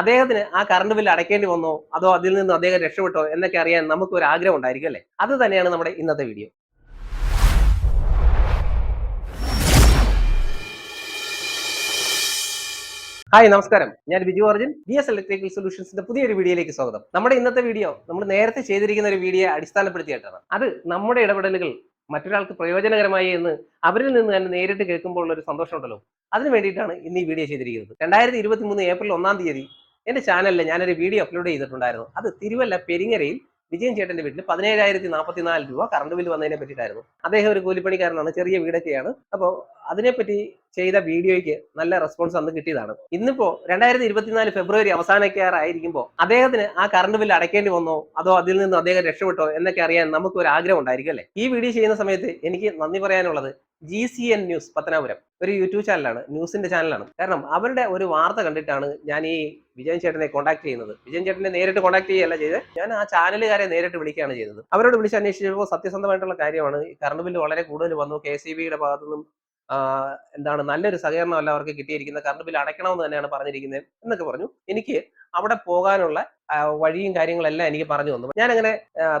അദ്ദേഹത്തിന് ആ current bill അടയ്ക്കേണ്ടി വന്നോ? അതോ അതിൽ നിന്ന് അദ്ദേഹം രക്ഷപ്പെട്ടോ? എന്നൊക്കെ അറിയാൻ നമുക്ക് ഒരു ആഗ്രഹം ഉണ്ടായിരിക്കും അല്ലേ അത് തന്നെയാണ് നമ്മുടെ ഇന്നത്തെ വീഡിയോ ഹായ് നമസ്കാരം. ഞാൻ Biju Arjun. B S electrical സൊല്യൂഷൻസിന്റെ പുതിയൊരു വീഡിയോയിലേക്ക് സ്വാഗതം. നമ്മുടെ ഇന്നത്തെ വീഡിയോ നമ്മൾ നേരത്തെ ചെയ്തിരിക്കുന്ന ഒരു വീഡിയോ അടിസ്ഥാനപ്പെടുത്തിയിട്ടാണ്. അത് നമ്മുടെ ഇടപെടലുകൾ മറ്റൊരാൾക്ക് പ്രയോജനകരമായി എന്ന് അവരിൽ നിന്ന് തന്നെ നേരിട്ട് കേൾക്കുമ്പോൾ ഉള്ള ഒരു സന്തോഷമുണ്ടല്ലോ. അതിന് വേണ്ടിയിട്ടാണ് ഇന്ന് ഈ വീഡിയോ ചെയ്തിരിക്കുന്നത്. രണ്ടായിരത്തി ഇരുപത്തി മൂന്ന് ഏപ്രിൽ ഒന്നാം തീയതി എന്റെ ചാനലിൽ ഞാനൊരു വീഡിയോ അപ്ലോഡ് ചെയ്തിട്ടുണ്ടായിരുന്നു. അത് തിരുവല്ല പെരിങ്ങരയിൽ വിജയൻ ചേട്ടന്റെ വീട്ടിൽ പതിനേഴായിരത്തി നാൽപ്പത്തിനാല് രൂപ കറണ്ട് ബില്ല് വന്നതിനെ പറ്റിയിട്ടായിരുന്നു. അദ്ദേഹം ഒരു കൂലിപ്പണിക്കാരനാണ് ചെറിയ വീടൊക്കെയാണ്. അപ്പോൾ അതിനെപ്പറ്റി ചെയ്ത വീഡിയോയ്ക്ക് നല്ല റെസ്പോൺസ് അന്ന് കിട്ടിയതാണ്. ഇന്നിപ്പോ രണ്ടായിരത്തി ഇരുപത്തിനാല് ഫെബ്രുവരി അവസാനക്കാറായിരിക്കുമ്പോൾ അദ്ദേഹത്തിന് ആ കറണ്ട് ബില്ല് അടയ്ക്കേണ്ടി വന്നോ? അതോ അതിൽ നിന്ന് അദ്ദേഹം രക്ഷപ്പെട്ടോ? എന്നൊക്കെ അറിയാൻ നമുക്ക് ഒരു ആഗ്രഹം ഉണ്ടായിരിക്കും അല്ലേ? ഈ വീഡിയോ ചെയ്യുന്ന സമയത്ത് എനിക്ക് നന്ദി പറയാനുള്ളത് G C N news Pathanapuram. ഒരു യൂട്യൂബ് ചാനലാണ് ന്യൂസിന്റെ ചാനലാണ്. കാരണം അവരുടെ ഒരു വാർത്ത കണ്ടിട്ടാണ് ഞാൻ ഈ വിജയൻ ചേട്ടനെ കോൺടാക്ട് ചെയ്യുന്നത്. വിജയൻ ചേട്ടനെ നേരിട്ട് കോൺടാക്ട് ചെയ്യുകയല്ല ചെയ്ത് ഞാൻ ആ ചാനലുകാരെ നേരിട്ട് വിളിക്കുകയാണ് ചെയ്തത്. അവരോട് വിളിച്ച് അന്വേഷിച്ചപ്പോൾ സത്യസന്ധമായിട്ടുള്ള കാര്യമാണ്. കറണ്ട് ബില്ല് വളരെ കൂടുതൽ വന്നു. കെ സി ബിയുടെ ഭാഗത്തു നിന്നും എന്താണ് നല്ലൊരു സഹകരണമല്ല അവർക്ക് കിട്ടിയിരിക്കുന്നത്. കറണ്ട് ബില്ല് അടയ്ക്കണമെന്ന് തന്നെയാണ് പറഞ്ഞിരിക്കുന്നത് എന്നൊക്കെ പറഞ്ഞു. എനിക്ക് അവിടെ പോകാനുള്ള വഴിയും കാര്യങ്ങളെല്ലാം എനിക്ക് പറഞ്ഞു തന്നു. ഞാൻ അങ്ങനെ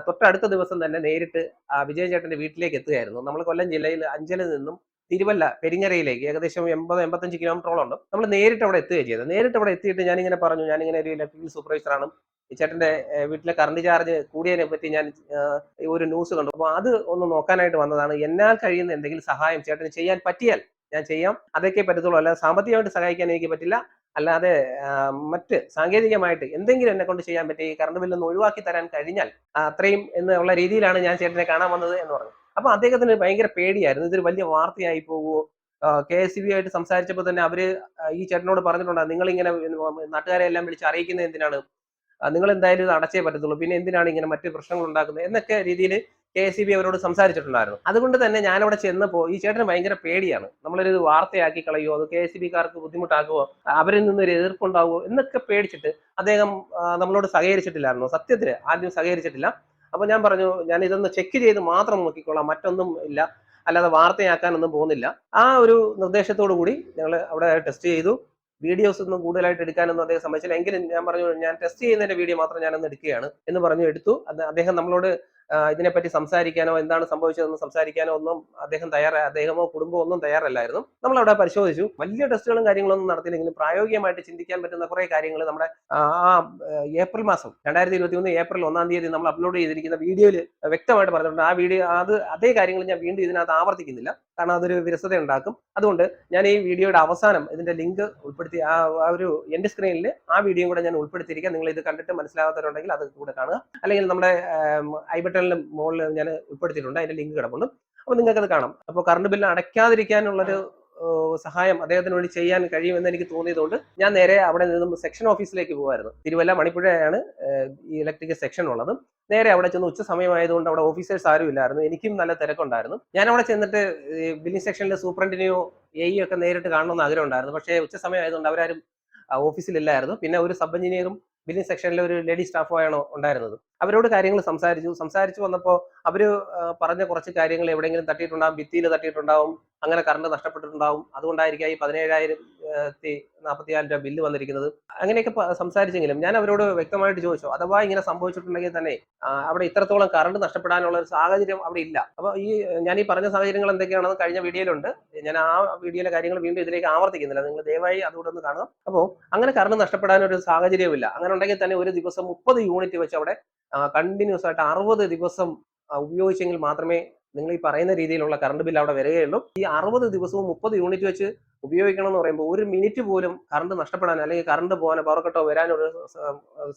തൊട്ടടുത്ത ദിവസം തന്നെ നേരിട്ട് വിജയ ചേട്ടന്റെ വീട്ടിലേക്ക് എത്തുകയായിരുന്നു. നമ്മൾ കൊല്ലം ജില്ലയിൽ അഞ്ചലിൽ നിന്നും തിരുവല്ല പെരിങ്ങരയിലേക്ക് ഏകദേശം എൺപത് എൺപത്തഞ്ച് കിലോമീറ്ററോളം ഉണ്ട് നമ്മൾ നേരിട്ട് അവിടെ എത്തുകയാണ് ചെയ്തത്. നേരിട്ട് അവിടെ എത്തിയിട്ട് ഞാനിങ്ങനെ പറഞ്ഞു ഞാനിങ്ങനെ ഒരു ഇലക്ട്രിക്കൽ സൂപ്പർവൈസറാണ് ഈ ചേട്ടന്റെ വീട്ടിലെ കറണ്ട് ചാർജ് കൂടിയതിനെ പറ്റി ഞാൻ ഒരു ന്യൂസ് കണ്ടു. അപ്പോൾ അത് ഒന്ന് നോക്കാനായിട്ട് വന്നതാണ്. എന്നാൽ കഴിയുന്ന എന്തെങ്കിലും സഹായം ചേട്ടന് ചെയ്യാൻ പറ്റിയാൽ ഞാൻ ചെയ്യാം. അതൊക്കെ പറ്റത്തുള്ളൂ. അല്ലാതെ സാമ്പത്തികമായിട്ട് സഹായിക്കാൻ എനിക്ക് പറ്റില്ല. അല്ലാതെ മറ്റ് സാങ്കേതികമായിട്ട് എന്തെങ്കിലും എന്നെ കൊണ്ട് ചെയ്യാൻ പറ്റി കറണ്ട് ബില്ലൊന്ന് ഒഴിവാക്കി തരാൻ കഴിഞ്ഞാൽ അത്രയും എന്നുള്ള രീതിയിലാണ് ഞാൻ ചേട്ടനെ കാണാൻ വന്നത് എന്ന് പറഞ്ഞു. അപ്പൊ അദ്ദേഹത്തിന് ഭയങ്കര പേടിയായിരുന്നു. ഇതൊരു വലിയ വാർത്തയായി പോകുമോ കെ എസ് ബി ആയിട്ട് സംസാരിച്ചപ്പോൾ തന്നെ അവർ ഈ ചേട്ടനോട് പറഞ്ഞിട്ടുണ്ട് നിങ്ങൾ ഇങ്ങനെ നാട്ടുകാരെ എല്ലാം വിളിച്ച് അറിയിക്കുന്നത് എന്തിനാണ്? നിങ്ങൾ എന്തായാലും ഇത് അടച്ചേ പറ്റത്തുള്ളൂ. പിന്നെ എന്തിനാണ് ഇങ്ങനെ മറ്റു പ്രശ്നങ്ങൾ ഉണ്ടാക്കുന്നത്? എന്നൊക്കെ രീതിയിൽ കെ എസ് ബി അവരോട് സംസാരിച്ചിട്ടുണ്ടായിരുന്നു. അതുകൊണ്ട് തന്നെ ഞാൻ അവിടെ ചെന്നപ്പോൾ ഈ ചേട്ടന് ഭയങ്കര പേടിയാണ്. നമ്മളൊരു വാർത്തയാക്കി കളയുമോ അത് കെ എസ് ബിക്കാർക്ക് ബുദ്ധിമുട്ടാക്കുമോ അവരിൽ നിന്നൊരു എതിർപ്പുണ്ടാകുമോ എന്നൊക്കെ പേടിച്ചിട്ട് അദ്ദേഹം നമ്മളോട് സഹകരിച്ചിട്ടില്ലായിരുന്നു? സത്യത്തിൽ ആദ്യം സഹകരിച്ചിട്ടില്ല. അപ്പൊ ഞാൻ പറഞ്ഞു ഞാൻ ഇതൊന്ന് ചെക്ക് ചെയ്ത് മാത്രം നോക്കിക്കോളാം മറ്റൊന്നും ഇല്ല. അല്ലാതെ വാർത്തയാക്കാനൊന്നും പോകുന്നില്ല. ആ ഒരു നിർദ്ദേശത്തോടു കൂടി ഞങ്ങൾ അവിടെ ടെസ്റ്റ് ചെയ്തു. വീഡിയോസ് ഒന്നും കൂടുതലായിട്ട് എടുക്കാനൊന്നും അദ്ദേഹം സമ്മതിച്ചില്ല. എങ്കിലും ഞാൻ പറഞ്ഞു ഞാൻ ടെസ്റ്റ് ചെയ്യുന്നതിന്റെ വീഡിയോ മാത്രം ഞാനൊന്ന് എടുക്കുകയാണ് എന്ന് പറഞ്ഞു എടുത്തു. അദ്ദേഹം നമ്മളോട് ഇതിനെപ്പറ്റി സംസാരിക്കാനോ എന്താണ് സംഭവിച്ചതെന്ന് സംസാരിക്കാനോ ഒന്നും അദ്ദേഹം തയ്യാറ അദ്ദേഹമോ കുടുംബമോ ഒന്നും തയ്യാറല്ലായിരുന്നു. നമ്മൾ അവിടെ പരിശോധിച്ചു. വലിയ ടെസ്റ്റുകളും കാര്യങ്ങളൊന്നും നടത്തിയില്ലെങ്കിലും പ്രായോഗികമായിട്ട് ചിന്തിക്കാൻ പറ്റുന്ന കുറെ കാര്യങ്ങൾ നമ്മുടെ ആ ഏപ്രിൽ മാസം രണ്ടായിരത്തി ഇരുപത്തി മൂന്ന് ഏപ്രിൽ ഒന്നാം തീയതി നമ്മൾ അപ്ലോഡ് ചെയ്തിരിക്കുന്ന വീഡിയോയിൽ വ്യക്തമായിട്ട് പറഞ്ഞിട്ടുണ്ട്. ആ വീഡിയോ അത് അതേ കാര്യങ്ങൾ ഞാൻ വീണ്ടും ഇതിനകത്ത് ആവർത്തിക്കുന്നില്ല. കാരണം അതൊരു വിരസത ഉണ്ടാക്കും. അതുകൊണ്ട് ഞാൻ ഈ വീഡിയോയുടെ അവസാനം ഇതിന്റെ ലിങ്ക് ഉൾപ്പെടുത്തി ആ ഒരു എന്റെ സ്ക്രീനിൽ ആ വീഡിയോ കൂടെ ഞാൻ ഉൾപ്പെടുത്തിയിരിക്കാം. നിങ്ങൾ ഇത് കണ്ടിട്ട് മനസ്സിലാകാത്തവരുണ്ടെങ്കിൽ അത് കൂടെ കാണുക. അല്ലെങ്കിൽ നമ്മുടെ ഐ ബട്ടണിലും മുകളിൽ ഞാൻ ഉൾപ്പെടുത്തിയിട്ടുണ്ട്. അതിന്റെ ലിങ്ക് കിടപ്പുണ്ട്. അപ്പോൾ അത് കാണാം. അപ്പോൾ കറണ്ട് ബില്ല് അടയ്ക്കാതിരിക്കാനുള്ളൊരു സഹായം അദ്ദേഹത്തിന് വേണ്ടി ചെയ്യാൻ കഴിയുമെന്ന് എനിക്ക് തോന്നിയതുകൊണ്ട് ഞാൻ നേരെ അവിടെ നിന്നും സെക്ഷൻ ഓഫീസിലേക്ക് പോകുമായിരുന്നു തിരുവല്ല മണിപ്പുഴയാണ് ഈ ഇലക്ട്രിക് സെക്ഷൻ ഉള്ളത്. നേരെ അവിടെ ചെന്ന് ഉച്ച സമയമായതുകൊണ്ട് അവിടെ ഓഫീസേഴ്സ് ആരും ഇല്ലായിരുന്നു. എനിക്കും നല്ല തിരക്കുണ്ടായിരുന്നു. ഞാൻ അവിടെ ചെന്നിട്ട് ബില്ലിംഗ് സെക്ഷനിലെ സൂപ്രണ്ടിനെയോ എയ്യോ ഒക്കെ നേരിട്ട് കാണണമെന്ന് ആഗ്രഹം ഉണ്ടായിരുന്നു. പക്ഷേ ഉച്ച സമയമായതുകൊണ്ട് അവരാരും ഓഫീസിലില്ലായിരുന്നു. പിന്നെ ഒരു സബ് എഞ്ചിനീയറും ബില്ലിംഗ് സെക്ഷനിൽ ഒരു ലേഡി സ്റ്റാഫുമായാണ് ഉണ്ടായിരുന്നത്. അവരോട് കാര്യങ്ങൾ സംസാരിച്ചു. സംസാരിച്ചു വന്നപ്പോൾ അവർ പറഞ്ഞ കുറച്ച് കാര്യങ്ങൾ എവിടെയെങ്കിലും തട്ടിയിട്ടുണ്ടാവും ഭിത്തിയിൽ തട്ടിയിട്ടുണ്ടാവും. അങ്ങനെ കറണ്ട് നഷ്ടപ്പെട്ടിട്ടുണ്ടാവും. അതുകൊണ്ടായിരിക്കാം ഈ പതിനേഴായിരത്തി നാൽപ്പത്തിനാല് രൂപ ബില്ല് വന്നിരിക്കുന്നത്. അങ്ങനെയൊക്കെ സംസാരിച്ചെങ്കിലും ഞാൻ അവരോട് വ്യക്തമായിട്ട് ചോദിച്ചു. അഥവാ ഇങ്ങനെ സംഭവിച്ചിട്ടുണ്ടെങ്കിൽ തന്നെ അവിടെ ഇത്രത്തോളം കറണ്ട് നഷ്ടപ്പെടാനുള്ള ഒരു സാഹചര്യം അവിടെ ഇല്ല. അപ്പൊ ഈ ഞാൻ ഈ പറഞ്ഞ സാഹചര്യങ്ങൾ എന്തൊക്കെയാണെന്ന് കഴിഞ്ഞ വീഡിയോയിലുണ്ട്. ഞാൻ ആ വീഡിയോയിലെ കാര്യങ്ങൾ വീണ്ടും ഇതിലേക്ക് ആവർത്തിക്കുന്നില്ല. നിങ്ങൾ ദയവായി അതുകൂടെ ഒന്ന് കാണുക. അപ്പോൾ അങ്ങനെ കറണ്ട് നഷ്ടപ്പെടാനൊരു സാഹചര്യമില്ല അങ്ങനെ ഉണ്ടെങ്കിൽ തന്നെ ഒരു ദിവസം മുപ്പത് യൂണിറ്റ് വെച്ച് അവിടെ കണ്ടിന്യൂസ് ആയിട്ട് അറുപത് ദിവസം ഉപയോഗിച്ചെങ്കിൽ മാത്രമേ നിങ്ങൾ ഈ പറയുന്ന രീതിയിലുള്ള കറണ്ട് ബില്ല് അവിടെ വരികയുള്ളൂ. ഈ അറുപത് ദിവസവും മുപ്പത് യൂണിറ്റ് വെച്ച് ഉപയോഗിക്കണം എന്ന് പറയുമ്പോൾ ഒരു മിനിറ്റ് പോലും കറണ്ട് നഷ്ടപ്പെടാൻ അല്ലെങ്കിൽ കറണ്ട് പോകാനോ പവർ കട്ടോ വരാനോ ഒരു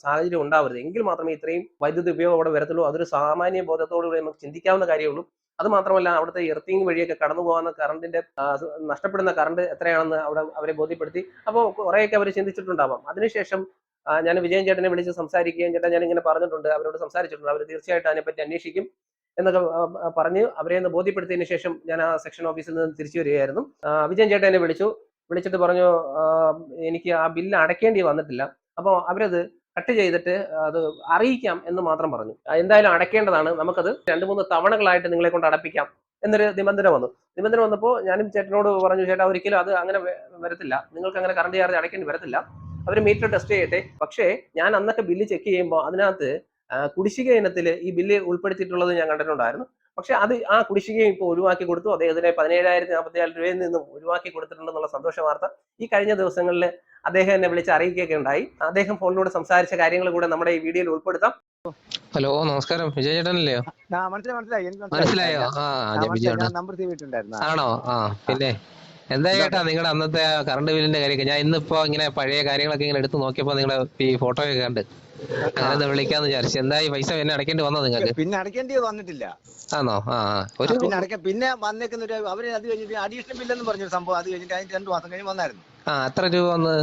സാഹചര്യം ഉണ്ടാവരുത്. എങ്കിൽ മാത്രമേ ഇത്രയും വൈദ്യുതി ഉപയോഗം അവിടെ വരത്തുള്ളൂ. അതൊരു സാമാന്യ ബോധത്തോടുകൂടി നമുക്ക് ചിന്തിക്കാവുന്ന കാര്യമുള്ളൂ. അത് മാത്രമല്ല അവിടുത്തെ എർത്തിങ് വഴിയൊക്കെ കടന്നു പോകുന്ന കറണ്ടിന്റെ നഷ്ടപ്പെടുന്ന കറണ്ട് എത്രയാണെന്ന് അവിടെ അവരെ ബോധ്യപ്പെടുത്തി. അപ്പോൾ കുറേയൊക്കെ അവർ ചിന്തിച്ചിട്ടുണ്ടാവാം. അതിനുശേഷം ഞാൻ വിജയൻ ചേട്ടനെ വിളിച്ച് സംസാരിക്കുകയും ചേട്ടാ ഞാൻ ഇങ്ങനെ പറഞ്ഞിട്ടുണ്ട്. അവരോട് സംസാരിച്ചിട്ടുണ്ട്. അവർ തീർച്ചയായിട്ടും അതിനെപ്പറ്റി അന്വേഷിക്കും. എന്നൊക്കെ പറഞ്ഞ് അവരെ ഒന്ന് ബോധ്യപ്പെടുത്തിയതിന് ശേഷം ഞാൻ ആ സെക്ഷൻ ഓഫീസിൽ നിന്ന് തിരിച്ചു വരികയായിരുന്നു. വിജയൻ ചേട്ടൻ എന്നെ വിളിച്ചു. വിളിച്ചിട്ട് പറഞ്ഞു എനിക്ക് ആ ബില്ല് അടയ്ക്കേണ്ടി വന്നിട്ടില്ല. അപ്പോൾ അവരത് കട്ട് ചെയ്തിട്ട് അത് അറിയിക്കാം എന്ന് മാത്രം പറഞ്ഞു. എന്തായാലും അടയ്ക്കേണ്ടതാണ്. നമുക്കത് രണ്ട് മൂന്ന് തവണകളായിട്ട് നിങ്ങളെ കൊണ്ട് അടപ്പിക്കാം എന്നൊരു നിബന്ധന വന്നു. നിബന്ധന വന്നപ്പോൾ ഞാനും ചേട്ടനോട് പറഞ്ഞു ചേട്ടാ ഒരിക്കലും അത് അങ്ങനെ വരത്തില്ല. നിങ്ങൾക്ക് അങ്ങനെ കറണ്ട് ചാർജ് അടയ്ക്കേണ്ടി വരത്തില്ല. അവർ മീറ്റർ ടെസ്റ്റ് ചെയ്യട്ടെ. പക്ഷേ ഞാൻ അന്നൊക്കെ ബില്ല് ചെക്ക് ചെയ്യുമ്പോൾ അതിനകത്ത് കുടിശ്ശിക ഇനത്തിൽ ഈ ബില്ല് ഉൾപ്പെടുത്തിയിട്ടുള്ളത് ഞാൻ കണ്ടിട്ടുണ്ടായിരുന്നു. പക്ഷെ അത് ആ കുടിശ്ശികയും ഇപ്പോൾ ഒഴിവാക്കി കൊടുത്തു. അദ്ദേഹത്തിന് പതിനേഴായിരത്തി നാൽപ്പത്തിനാല് രൂപയിൽ നിന്നും ഒഴിവാക്കി കൊടുത്തിട്ടുണ്ടെന്നുള്ള സന്തോഷ വാർത്ത ഈ കഴിഞ്ഞ ദിവസങ്ങളിൽ അദ്ദേഹം എന്നെ വിളിച്ച് അറിയിക്കുകയൊക്കെ ഉണ്ടായി. അദ്ദേഹം ഫോണിലൂടെ സംസാരിച്ച കാര്യങ്ങൾ കൂടെ നമ്മുടെ ഈ വീഡിയോയിൽ ഉൾപ്പെടുത്താം. ഹലോ നമസ്കാരം. വിജയ് ചേട്ടനല്ലേ? ആ മനസ്സിലായി മനസ്സിലായി. ആണോ? ആ പിന്നെ? എന്താ ചേട്ടാ നിങ്ങളുടെ അന്നത്തെ കറണ്ട് ബില്ലിന്റെ കാര്യമൊക്കെ? ഞാൻ ഇന്നിപ്പോ ഇങ്ങനെ പഴയ കാര്യങ്ങളൊക്കെ ഇങ്ങനെ എടുത്ത് നോക്കിയപ്പോ നിങ്ങളുടെ ഈ ഫോട്ടോ ഒക്കെ കണ്ട്. അങ്ങനെ വിളിക്കാന്ന് വിചാരിച്ചു. എന്തായി പൈസ പിന്നെ അടക്കേണ്ടി വന്നോ നിങ്ങൾക്ക്? പിന്നെ അടക്കേണ്ടി വന്നിട്ടില്ല. ആണോ ആ ഒരു പിന്നെ അടക്ക പിന്നെ വന്നേക്കുന്ന ഒരു അവർ അത് കഴിഞ്ഞിട്ട് അഡീഷണൽ ബില്ലെന്ന് പറഞ്ഞൊരു സംഭവം അത് കഴിഞ്ഞിട്ട് അതിന് രണ്ടു മാസം കഴിഞ്ഞ് വന്നായിരുന്നു. ആ എത്ര രൂപ വന്ന്?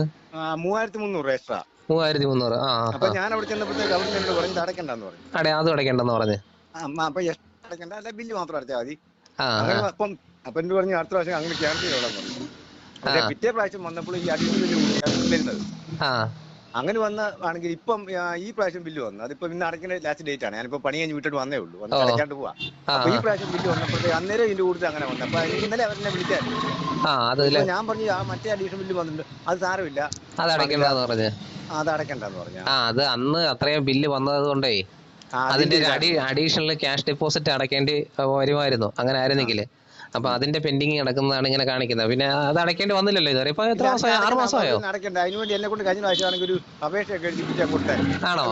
മൂവായിരത്തി മുന്നൂറ് എക്സ്ട്രാ മൂവായിരത്തി മുന്നൂറ് ആ അപ്പൊ ഞാൻ അവിടെ ചെന്നപ്പോഴത്തേക്ക് അവർ എന്നോട് അടക്കണ്ട എന്ന് പറഞ്ഞു. അടേ അതും അടക്കണ്ടെന്ന് പറഞ്ഞു. അപ്പൊ extra അടയ്ക്കണ്ട അല്ല ബില്ല് മാത്രം അടച്ചാൽ മതി. അപ്പം അപ്പൊ എന്നോട് പറഞ്ഞു അടുത്ത പ്രാവശ്യം അങ്ങനെ ക്യാൻസൽ ചെയ്തോളാം പറഞ്ഞു. പക്ഷെ. പിറ്റേ പ്രാവശ്യം വന്നപ്പോൾ ഈ അഡീഷണൽ ബില്ല് വരുന്നത് അങ്ങനെ വന്ന ആണെങ്കിൽ ഇപ്പം ഈ പ്രാവശ്യം ബില്ല് വന്നു. അതിപ്പോ ഇന്ന് അടയ്ക്കുന്ന ലാസ്റ്റ് ഡേറ്റ് ആണ്. ഞാനിപ്പോ പണി കഴിഞ്ഞ് വീട്ടിൽ വന്നേ ഉള്ളൂ. വന്ന് അടക്കാണ്ട് അടയ്ക്കാണ്ട് പോവാ. അപ്പൊ ഈ. പ്രാവശ്യം ബില്ല് വന്നപ്പോഴത്തേക്ക് അന്നേരം ഇതിന്റെ കൂടുതൽ അങ്ങനെ വന്നു. അപ്പൊ ഇന്നലെ അവരെന്നെ വിളിച്ചായിരുന്നു. ഞാൻ പറഞ്ഞു ആ മറ്റേ അഡീഷണൽ ബില്ല് വന്നിട്ടുണ്ട്. അത് സാരമില്ല. അത് അടയ്ക്കണ്ടെന്ന് പറഞ്ഞു. അത് അടയ്ക്കണ്ടെന്ന് പറഞ്ഞു. ആ അത് അന്ന് അത്രയും ബില്ല് വന്നത് കൊണ്ടേ അതിന്റെ അഡീഷണൽ ക്യാഷ് ഡെപ്പോസിറ്റ് അടയ്ക്കേണ്ടി വരുമായിരുന്നു. അങ്ങനെ ആയിരുന്നെങ്കിൽ. അപ്പൊ അതിന്റെ പെൻഡിങ് നടക്കുന്നതാണ് ഇങ്ങനെ കാണിക്കുന്നത്. പിന്നെ അത് അടയ്ക്കേണ്ടി വന്നില്ലല്ലോ ഇതുവരെ. ഇപ്പൊ എത്ര മാസമായി? ആറ് മാസമായോ? അടയ്ക്കണ്ട അതിന് എന്നെ കൊണ്ട് കഴിഞ്ഞ പ്രാവശ്യം ഒരു അപേക്ഷയൊക്കെ എഴുതിപ്പിച്ചാൽ കൊടുത്തായിരുന്നു. ആണോ?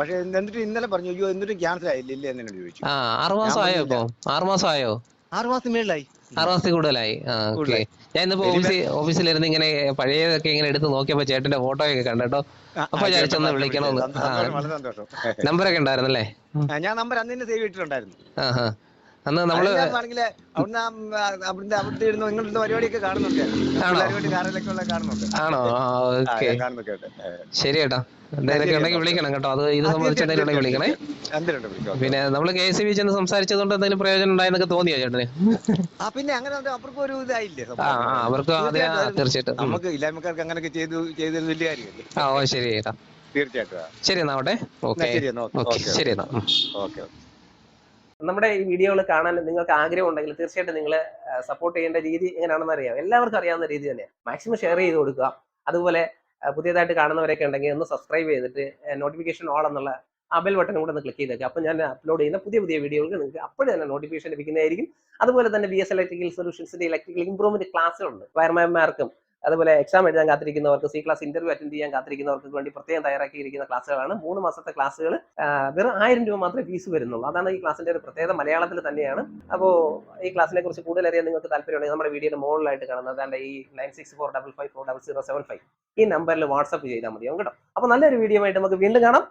പക്ഷെ എന്നിട്ട് ഇന്നലെ പറഞ്ഞു അയ്യോ എന്നിട്ട് ക്യാൻസൽ ആയില്ല? ഇല്ല എന്നോട് ചോദിച്ചു. ആ ആറ് മാസമായോ ഇപ്പൊ? ആറ് മാസമായോ? ആറ് മാസം മേളിലായി. ആറ് മാസത്തിൽ കൂടുതലായി. ഞാൻ ഇന്നിപ്പോ ഓഫീസിൽ ഓഫീസിലിരുന്ന് ഇങ്ങനെ പഴയതൊക്കെ ഇങ്ങനെ എടുത്ത് നോക്കിയപ്പോ ചേട്ടന്റെ ഫോട്ടോ ഒക്കെ കണ്ടോ അപ്പൊ ചേച്ചൊന്ന് വിളിക്കണമെന്ന്. നമ്പറൊക്കെ ഉണ്ടായിരുന്നല്ലേ? ഞാൻ നമ്പർ അന്ന് സേവ് ചെയ്തിട്ടുണ്ടായിരുന്നു. അന്ന് നമ്മൾ ആണോ? ഓക്കെ. ശരി ചേട്ടാ എന്തെങ്കിലുമൊക്കെ ഉണ്ടെങ്കിൽ വിളിക്കണം കേട്ടോ. അത് ഇത് സംബന്ധിച്ച് എന്തെങ്കിലും വിളിക്കണേ. പിന്നെ നമ്മൾ കെ എസ് ബി ചെന്ന് സംസാരിച്ചതുകൊണ്ട് എന്തെങ്കിലും പ്രയോജനം ഉണ്ടായെന്നൊക്കെ തോന്നിയോ ചേട്ടന്? പിന്നെ അങ്ങനെ അത് ഒരു ഇതായില്ലേ ആ അവർക്ക് അതെ തീർച്ചയായിട്ടും. നമുക്ക് ഇല്ലായ്മക്കാർക്ക് അങ്ങനെയൊക്കെ ചെയ്തു ചെയ്തത് വലിയ കാര്യമല്ലേ. ആ ഓ ശരി ചേട്ടാ തീർച്ചയായിട്ടും. ശരി എന്നാ. ആവട്ടെ ഓക്കെ ശരി എന്നാ. ഓക്കെ ഓക്കെ ഓക്കെ ശരി എന്നാ ഉം. ഓക്കെ നമ്മുടെ ഈ വീഡിയോകൾ കാണാൻ നിങ്ങൾക്ക് ആഗ്രഹം ഉണ്ടെങ്കിൽ തീർച്ചയായിട്ടും നിങ്ങൾ സപ്പോർട്ട് ചെയ്യേണ്ട രീതി എങ്ങനെയാണെന്ന് അറിയാം. എല്ലാവർക്കും അറിയാവുന്ന രീതി തന്നെ. മാക്സിമം ഷെയർ ചെയ്ത് കൊടുക്കുക. അതുപോലെ പുതിയതായിട്ട് കാണുന്നവരൊക്കെ ഉണ്ടെങ്കിൽ ഒന്ന് സബ്സ്ക്രൈബ് ചെയ്തിട്ട് നോട്ടിഫിക്കേഷൻ ഓൾ എന്നുള്ള ആ ബെൽ ബട്ടൺ കൂടെ ഒന്ന് ക്ലിക്ക് ചെയ്തേക്കുക അപ്പോൾ ഞാൻ അപ്ലോഡ് ചെയ്യുന്ന പുതിയ പുതിയ വീഡിയോകൾക്ക് നിങ്ങൾക്ക് അപ്പോഴും തന്നെ നോട്ടിഫിക്കേഷൻ ലഭിക്കുന്നതായിരിക്കും. അതുപോലെ തന്നെ ബി എസ് ഇലക്ട്രിക്കൽ സൊല്യൂഷൻസിന്റെ ഇലക്ട്രിക്കൽ ഇംപ്രൂവ്മെന്റ് ക്ലാസ്സുകളുണ്ട് വയർമാൻമാർക്കും അതുപോലെ എക്സാം എഴുതാൻ കാത്തിരിക്കുന്നവർക്ക് സി ക്ലാസ് ഇന്റർവ്യൂ അറ്റൻഡ് ചെയ്യാൻ കാത്തിരിക്കുന്നവർക്ക് വേണ്ടി പ്രത്യേകം തയ്യാറാക്കിയിരിക്കുന്ന ക്ലാസ്സുകളാണ്. മൂന്ന് മാസത്തെ ക്ലാസ്സുകൾ വെറും ആയിരം രൂപ മാത്രമേ ഫീസ് വരുന്നുള്ളൂ. അതാണ് ഈ ക്ലാസ്സിന്റെ ഒരു പ്രത്യേകത മലയാളത്തിൽ തന്നെയാണ്. അപ്പോൾ ഈ ക്ലാസ്സിനെ കുറിച്ച് കൂടുതൽ അറിയാൻ നിങ്ങൾക്ക് താല്പര്യമുണ്ടെങ്കിൽ നമ്മുടെ വീഡിയോയുടെ മുകളിലായിട്ട് കാണുന്നത് അതാണ്ട് ഈ nine six four double five four double zero seven five ഈ നമ്പറിൽ വാട്സപ്പ് ചെയ്താൽ മതിയാവും കേട്ടോ. അപ്പോൾ നല്ലൊരു വീഡിയോ ആയിട്ട് നമുക്ക് വീണ്ടും കാണാം.